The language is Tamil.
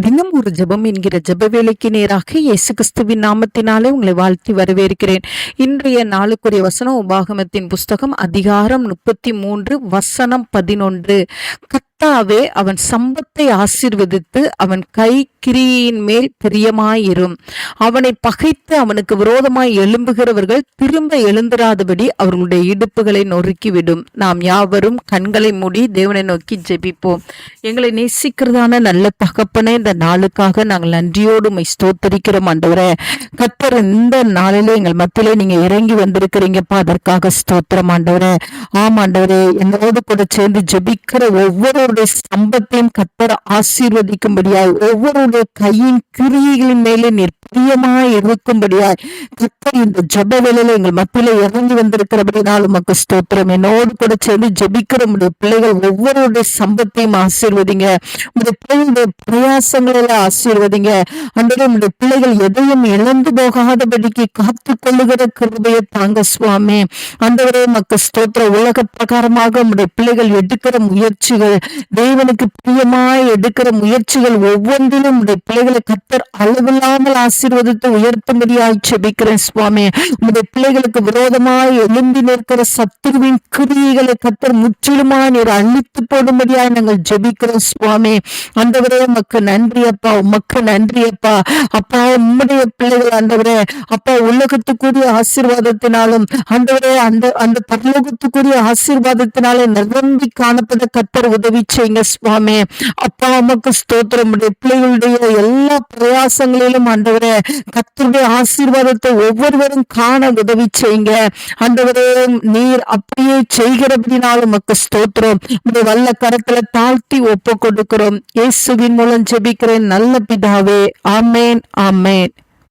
தினம் ஒரு ஜெபம் என்கிற ஜப வேலைக்கு நேராக இயேசு கிறிஸ்துவின் நாமத்தினாலே உங்களை வாழ்த்தி வரவேற்கிறேன். இன்றைய நாளுக்குரிய வசனம் உபாகமத்தின் புஸ்தகம் அதிகாரம் முப்பத்தி மூன்று வசனம் பதினொன்று. கர்த்தாவே அவன் சம்பத்தை ஆசீர்வதித்து அவன் கை கிரியின் மேல் பிரியமாயிரும். அவனை பகைத்து அவனுக்கு விரோதமாய் எழும்புகிறவர்கள் திரும்ப எழுந்திராதபடி அவர்களுடைய இடுப்புகளை நொறுக்கிவிடும். நாம் யாவரும் கண்களை மூடி தேவனை நோக்கி ஜெபிப்போம். எங்களை நேசிக்கிறதான நல்ல தகப்பனே இந்த நாளுக்காக நாங்கள் நன்றியோடு உம்மை ஸ்தோத்தரிக்கிறோம் ஆண்டவரே. கத்தர் இந்த நாளிலே எங்கள் மத்தியிலே நீங்க இறங்கி வந்திருக்கிறீங்கப்பா அதற்காக ஸ்தோத்திரம் ஆண்டவரே. ஆமாண்டவரே என்னோடு கூட சேர்ந்து ஜெபிக்கிற ஒவ்வொருடைய சம்பத்தையும் கத்தர் ஆசீர்வதிக்கும்படியாய் ஒவ்வொருடைய கையின் கிரியைகளின் மேலே நிற்ப பிரியமாய் இருக்கும்படியாய் கத்தர் இந்த ஜப வேலையில எங்கள் மத்தியில இறங்கி வந்திருக்கிறபடினால் உமக்கு ஸ்தோத்திரம். என்னோடு கூட சேர்ந்து ஜபிக்கிற உடைய பிள்ளைகள் ஒவ்வொருடைய சம்பத்தையும் ஆசீர்வதிங்க. உடைய பிள்ளைகளுடைய பிரயாசங்களில ஆசீர்வதிங்க. அன்றைய உடைய பிள்ளைகள் எதையும் இழந்து போகாதபடிக்கு காத்து கொள்ளுகிற கிருபையை தாங்க சுவாமி. அந்தவரே மக்கு ஸ்தோத்திர உலக பிரகாரமாக உடைய பிள்ளைகள் எடுக்கிற முயற்சிகள் தேவனுக்கு பிரியமாய் எடுக்கிற முயற்சிகள் ஒவ்வொன்றிலும் உடைய பிள்ளைகளை கத்தர் அளவில்லாமல் ஆசீர்வதித்து உயர்த்தும்படியாய் செபிக்கிறேன் சுவாமி. உங்களுடைய பிள்ளைகளுக்கு விரோதமாய் எழும்பி நிற்கிற சத்துருவின் கிரியைகளை கத்தர் முற்றிலுமாய் நீர் அழித்து போடும்படியாய் நாங்கள் ஜெபிக்கிறோம் சுவாமி. அந்தவரே உமக்கு நன்றி அப்பா உமக்கு நன்றி அப்பா. அப்பா உம்முடைய பிள்ளைகள் அந்தவரே அப்பா உலகத்துக்குரிய ஆசீர்வாதத்தினாலும் அந்தவரே அந்த அந்த பரலோகத்துக்குரிய ஆசீர்வாதத்தினாலே நிரம்பி காணப்பட கத்தர் உதவி செய்யுங்க சுவாமி. அப்பா உமக்கு ஸ்தோத்திரமுடைய பிள்ளைகளுடைய எல்லா பிரயாசங்களிலும் ஆண்டவரே கத்தருடைய ஆசீர்வாதத்தை ஒவ்வொருவரும் காண உதவி செய்யுங்க. ஆண்டவரே நீர் அப்படியே செய்கிறபடினாலும் உமக்கு ஸ்தோத்திரம். இந்த வல்ல கரத்துல தாழ்த்தி ஒப்பு கொடுக்கிறோம் இயேசுவின் மூலம் ஜெபிக்கிறேன். நல்ல பிதாவே. ஆமேன் ஆமேன்.